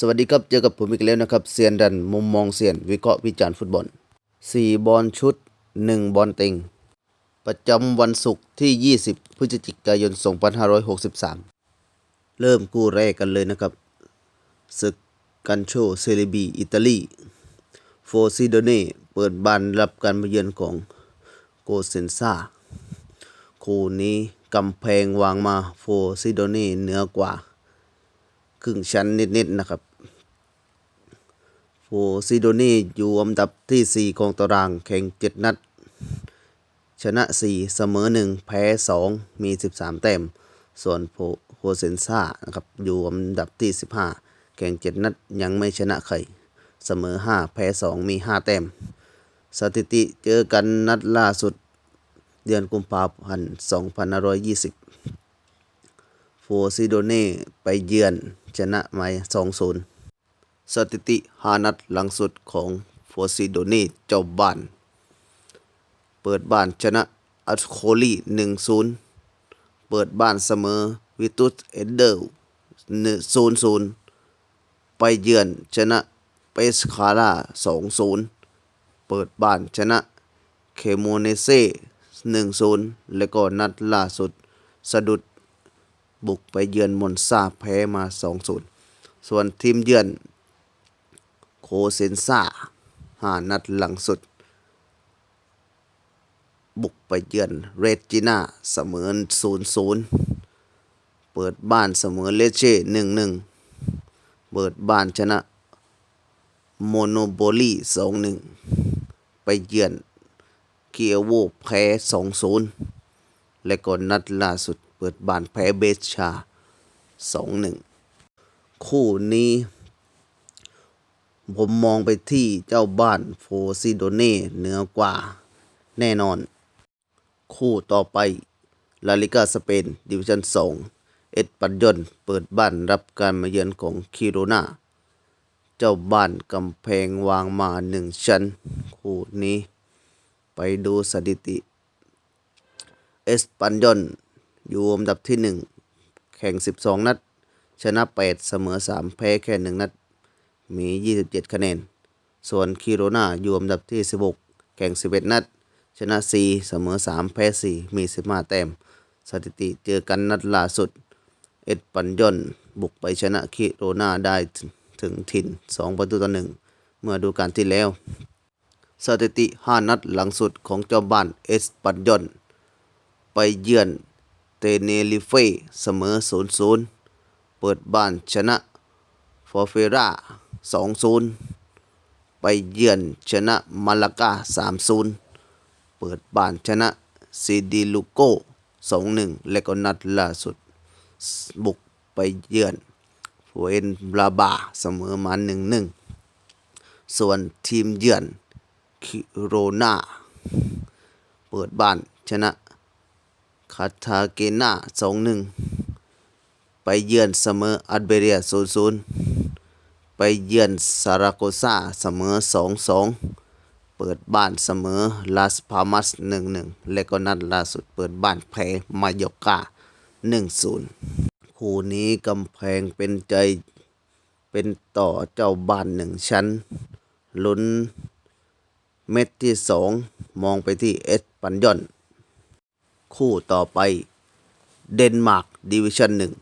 สวัสดีครับ เจอกับผมอีกแล้วนะครับเซียนดันมุมมองเซียน วิเคราะห์วิจารณ์ฟุตบอล 4 บอลชุด 1 บอลเต็ง ประจำวันศุกร์ที่ 20 พฤศจิกายน 2563 เริ่มกู้แรกกันเลยนะครับศึกกันโชเซเรบี อิตาลี โฟซิโดเน่ เปิดบ้านรับการมาเยือนของโกเซนซาคู่นี้กำแพงวางมาโฟซิโดเน่เหนือกว่า ครึ่งชั้นนิด ๆ นะครับ โฟซิโดนีอยู่อันดับที่ 4 ของตารางแข่ง 7 นัด ชนะ 4 เสมอ 1 แพ้ 2 มี 13 แต้ม ส่วนโพโฮเซนซ่านะครับอยู่อันดับที่ 15 แข่ง 7 นัดยังไม่ชนะใคร เสมอ 5 แพ้ 2 มี 5 แต้ม สถิติเจอกันนัดล่าสุดเดือนกุมภาพันธ์2520 โฟซิโดเน่ไปเยือนชนะมา 2-0 สถิติหานัดหลังสุดของโฟซิโดเน่เจ้าบ้าน เปิดบ้านชนะอัสโคลี1-0เปิดบ้านเสมอวิตุสเอเดอร์0-0ไปเยือนชนะเปสคาร่า2-0เปิดบ้านชนะเคโมเนเซ่1-0แล้วก็นัดล่าสุดสะดุดบุกไปเยือนมอนซาแพ้มา2-0ส่วนทีมเยือน โคเซนซาหานัดหลังสุด บุกไปเยือนเรจิน่าเสมอ0-0เปิดบ้านเสมอเลเช่1-1เปิดบ้านชนะโมโนโบลี2-1ไปเยือนเกียโวแพ้2-0และก็นัดล่าสุดเปิดบ้านแพ้เบสชา2-1คู่นี้ ผมมองไปที่เจ้าบ้านโฟซิโดเน่เหนือกว่า แน่นอน คู่ต่อไป ลาลิกาสเปน ดิวิชั่น 2 เอ็ดปันยอนเปิดบ้านรับการมาเยือนของคิโรนาเจ้าบ้านกำแพงวางมาหนึ่งชั้น คู่นี้ ไปดูสถิติ เอสปันยอนอยู่อันดับที่ 1 แข่ง 12 นัด ชนะ 8 เสมอ 3 แพ้แค่ 1 นัด มี 27 คะแนน ส่วนคิโรนาอยู่อันดับที่ 16 แข่ง 11 นัด ชนะ 4 เสมอ 3 แพ้ 4 มี 15 แต้ม สถิติเจอกันนัดล่าสุด เอ็ดปันยอนบุกไปชนะคิโรนาได้ถึงถิ่น 2 ประตูต่อ 1 เมื่อดูการที่แล้ว สถิติ 5 นัดหลังสุดของเจ้าบ้านเอสปันยอน ไปเยือนเตเนริเฟเสมอ 0-0 เปิดบ้านชนะฟอร์เฟรา 2-0 ไปเยือนชนะมาลากา 3-0 เปิดบ้านชนะซีดีลูโก2-1 และก็นัดล่าสุดบุกไปเยือนฟเวนบราบาเสมอมา1-1 ส่วนทีมเยือนคิโรนาเปิดบ้านชนะคาทาเกนา2-1 ไปเยือนเสมออัลเบเรีย 0-0 ไปเยือนซาราโกซาเสมอ 2-2 เปิดบ้านเสมอลาสพามัส 1-1 และก็นัดล่าสุดเปิดบ้านแพ้มายอกา 1-0 คู่นี้กำแพงเป็นใจเป็นต่อเจ้าบ้านหนึ่งชั้น ลุ้นเม็ดที่สองมองไปที่เอสปันยอน คู่ต่อไปเดนมาร์กดิวิชั่นหนึ่ง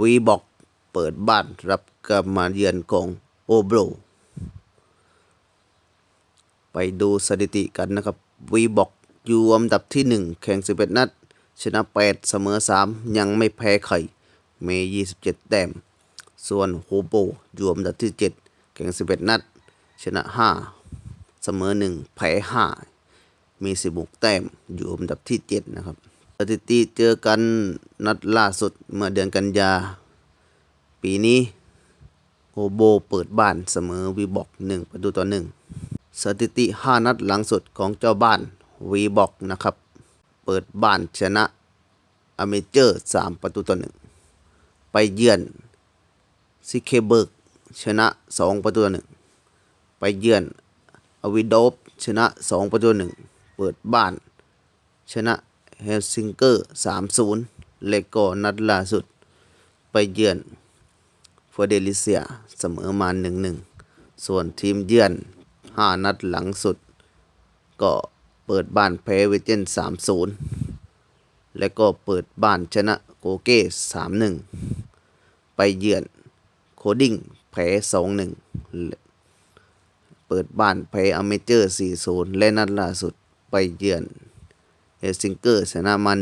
วีบอก เปิดบ้านรับการมาเยือนของโอโบรไปดูสถิติกันนะครับวีบอกอยู่อันดับที่ 1 แข่ง 11 นัด ชนะ 8 เสมอ 3 ยังไม่แพ้ใครมี27 แต้ม ส่วนโฮโบอยู่อันดับที่ 7 แข่ง 11 นัด ชนะ 5 เสมอ 1 แพ้ 5 มี 16 แต้ม อยู่อันดับที่ 7 นะครับ สถิติเจอกันนัดล่าสุดเมื่อเดือนกันยา ปีนี้โฮโบเปิดบ้านเสมอวีบอก1ประตูต่อ1สถิติ 5 นัดหลังสุดของเจ้าบ้านวีบอกนะครับ เปิดบ้านชนะอเมเจอร์ 3 ประตูต่อ1ไปเยือนซิเคเบิร์กชนะ 2 ประตูต่อ1ไปเยือนอวิโดฟชนะ 2 ประตูต่อ1เปิดบ้าน ชนะเฮลซิงเกอร์ 3-0และก็นัดล่าสุด ไปเยือน ฟอเดลิเซียเสมอมา1-1ส่วนทีมเยือน 5 นัดหลังสุด ก็เปิดบ้านแพ้เวเจน3-0 และก็เปิดบ้านชนะโกเก้3-1 ไปเยือนโคดิ้งแพ้2-1 เปิดบ้านแพ้อเมเจอร์ 4-0 และนัดล่าสุดไปเยือนเอซิงเกอร์ชนะมา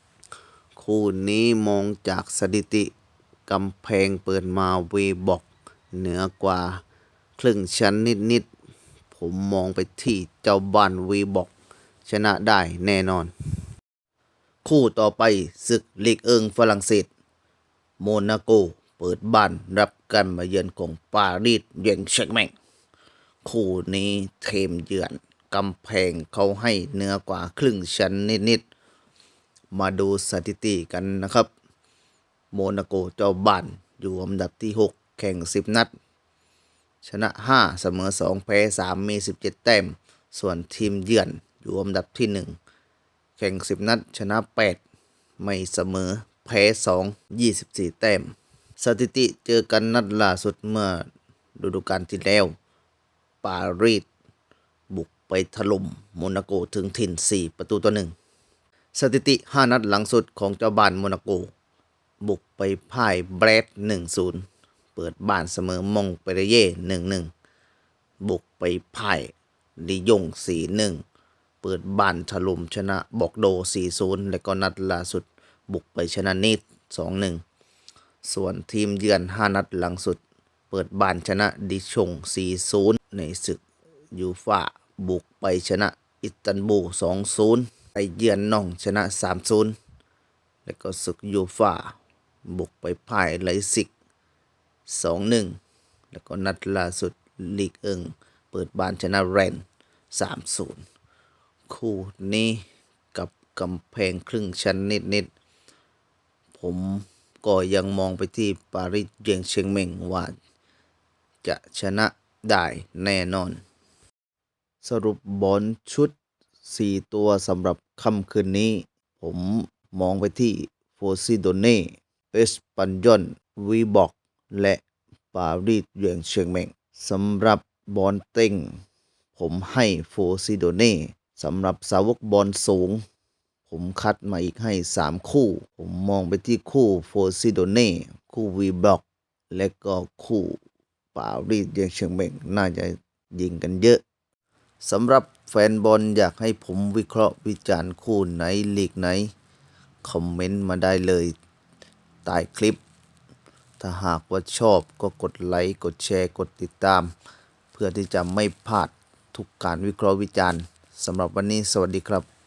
1-0 คู่นี้มองจากสถิติ กำแพงเปิดมาเวบอกเหนือกว่า ครึ่งชั้นนิดๆ ผมมองไปที่เจ้าบ้านเวบอก ชนะได้แน่นอน คู่ต่อไปศึกลีกเอิงฝรั่งเศส โมนาโกเปิดบ้านรับการมาเยือนของปารีสเยงเชงแมงคู่นี้เทมเยือนกำแพงเขาให้เหนือกว่าครึ่งชั้นนิดๆ มาดูสถิติกันนะครับ โมนาโกเจ้าบ้านอยู่อันดับที่ 6 แข่ง 10 นัด ชนะ 5 เสมอ 2 แพ้ 3 มี 17 แต้ม ส่วนทีมเยือนอยู่อันดับที่ 1 แข่ง 10 นัด ชนะ 8 ไม่เสมอ แพ้ 2 24 แต้ม สถิติเจอกันนัดล่าสุดเมื่อฤดูกาลที่แล้ว ปารีสบุกไปถล่มโมนาโกถึงถิ่น 4 ประตูต่อหนึ่งสถิติ 5 นัดหลังสุดของเจ้าบ้านโมนาโก บุกไปพ่ายแบรด1-0เปิดบ้านเสมอมองเปเรเย่1-1บุกไปพ่ายดิยง4-1เปิดบ้านถล่มชนะบอกโด4-0และก็นัดล่าสุดบุกไปชนะนิด2-1ส่วนทีมเยือน5นัดหลังสุด เปิดบ้านชนะดิชง4-0ในศึกยูฟ่าบุกไปชนะอิสตันบูล2-0ไปเยือนน่องชนะ3-0แล้วก็ศึกยูฟ่า บุกไปพ่ายไลซิก 2-1 แล้วก็นัดล่าสุดลีกเอิง เปิดบ้านชนะแรน 3-0 คู่นี้กับกำแพงครึ่งชั้นนิดๆ ผมก็ยังมองไปที่ปารีสเยงเชียงเม่งว่าจะชนะได้แน่นอน สรุปบอลชุด 4 ตัวสำหรับค่ำคืนนี้ ผมมองไปที่โฟซิโดเน่ เอสปันยอนวีบอกและปารีสเยียงเชียงเม่งสำหรับบอลเต็ง ผมให้โฟซิโดเน่สำหรับสาวกบอลสูง ผมคัดมาอีกให้ 3 คู่ ผมมองไปที่คู่โฟซิโดเน่คู่วีบอกและก็คู่ปารีสเยียงเชียงเม่งน่าจะยิงกันเยอะสำหรับแฟนบอลอยากให้ผมวิเคราะห์วิจารณ์คู่ไหนลีกไหน คอมเมนต์มาได้เลย ใต้คลิป ถ้าหากว่าชอบก็กดไลค์กดแชร์กดติดตาม เพื่อที่จะไม่พลาดทุกการวิเคราะห์วิจารณ์สำหรับวันนี้สวัสดีครับ